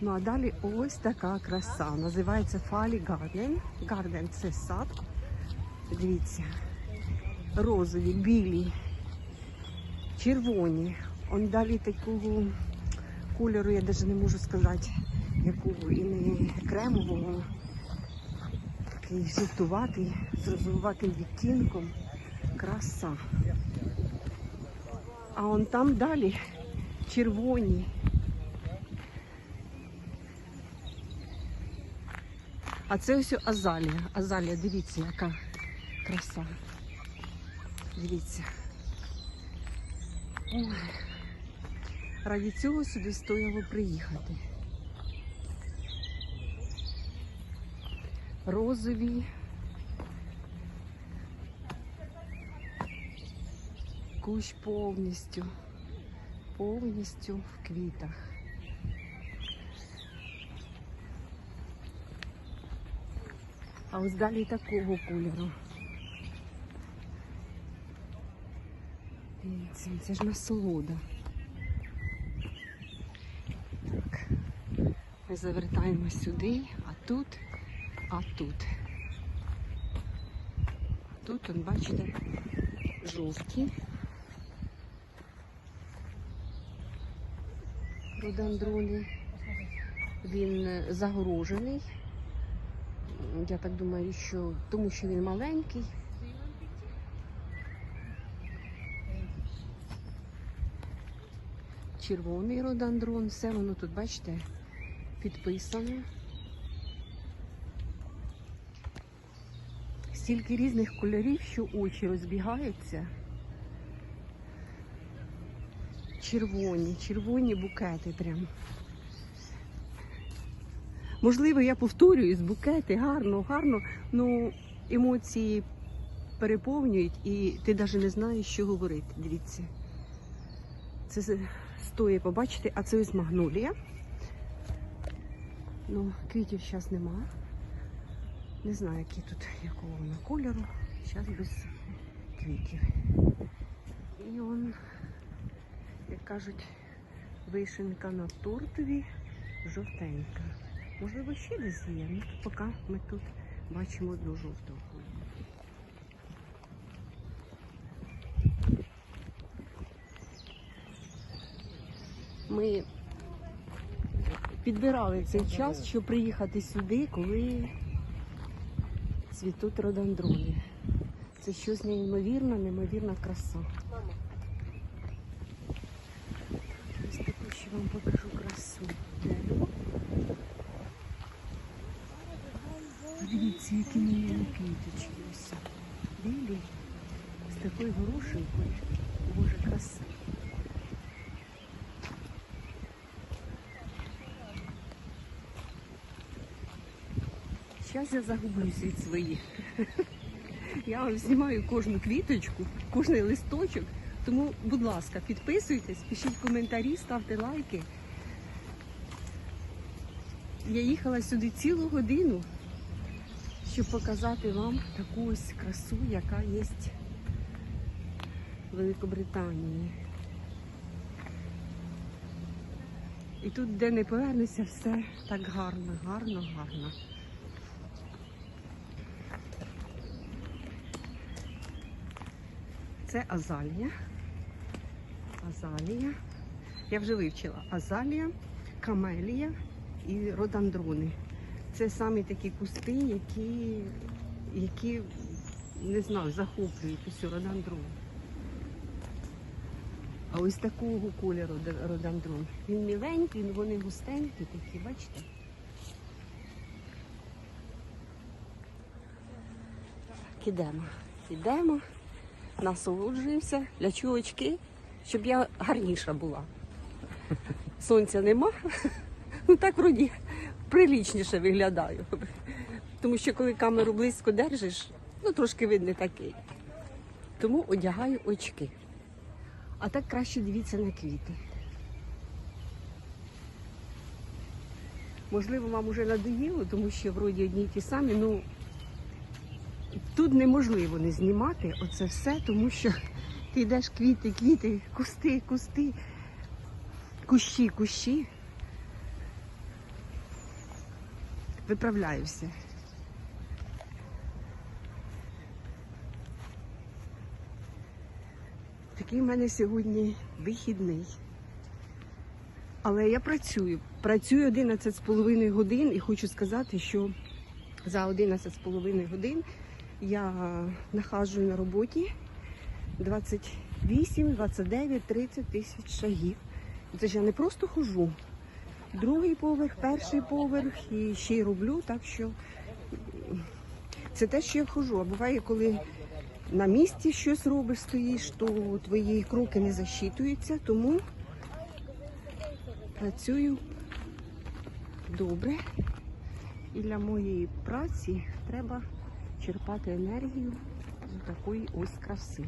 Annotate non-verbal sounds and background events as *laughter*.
Ну а далі ось така краса. Називається Фалі Гарден. Гарден це сад. Дивіться. Розові, білі, червоні. Он далі такого кольору, я навіть не можу сказати, якого і не кремового. Такий жовтуватий, з розовуватим відтінком. Краса. А он там далі червоні. А це ось азалія. Азалія, дивіться, яка краса. Дивіться. Ой. Раді цього сюди стояло приїхати. Розові. Кущ повністю, повністю в квітах. А ось далі такого кольору. Дивіться, це ж насолода. Так. Ми завертаємо сюди, а тут, а тут. Тут, он, бачите, жовті. Родандрони. Він е, загорожений. Я так думаю, що тому що він маленький. Червоний родоандрон, все воно тут, бачите, підписано. Стільки різних кольорів, що очі розбігаються. Червоні, червоні букети прям. Можливо, я повторююсь, букети гарно, гарно, ну емоції переповнюють і ти навіть не знаєш, що говорити. Дивіться. Це стоїть побачити, а це ось магнолія. Ну, квітів зараз нема. Не знаю, які тут якого вона кольору. Зараз без квітів. І он, як кажуть, вишенка на тортові жовтенька. Можливо, ще десь є. Ну, поки ми тут бачимо одну жовту. Ми підбирали цей час, щоб приїхати сюди, коли цвітуть родандрони. Це щось неймовірне, неймовірна краса. Ось таку ще вам покажу красу. Дерево. Дивіться, які милі квіточки ось. Білі. З такою горошинкою. Боже, краса. Зараз я загублюсь від своїх. *laughs* Я вам знімаю кожну квіточку, кожний листочок. Тому, будь ласка, підписуйтесь, пишіть коментарі, ставте лайки. Я їхала сюди цілу годину, щоб показати вам таку ось красу, яка є в Великобританії. І тут, де не повернуся, все так гарно, гарно, гарно. Це азалія. Азалія. Я вже вивчила азалія, камелія і родандрони. Це самі такі кусти, які, які не знаю, захоплюють усю родандрону. А ось такого кольору де- Він міленький, вони густенькі такі, бачите? Так, ідемо. Ідемо, насолоджуємося. Чого очки? Щоб я гарніша була. Сонця нема. *laughs* Ну так вроді прилічніше виглядаю. Тому що коли камеру близько держиш, ну трошки видно такий. Тому одягаю очки. А так краще дивіться на квіти. Можливо, вам уже надоїло, тому що вроді одні й ті самі. Ну тут неможливо не знімати оце все, тому що ти йдеш квіти, квіти, кусти, кусти, кущі, кущі. Виправляюся. Такий в мене сьогодні вихідний. Але я працюю. Працюю 11 з половиною годин і хочу сказати, що за 11 з половиною годин я нахожу на роботі 28, 29, 30 тисяч шагів. Це ж я не просто хожу. Другий поверх, перший поверх і ще й роблю, так що це те, що я хожу. А буває, коли на місці щось робиш, стоїш, то твої кроки не засчитуються, тому працюю добре. І для моєї праці треба черпати енергію з такої ось краси.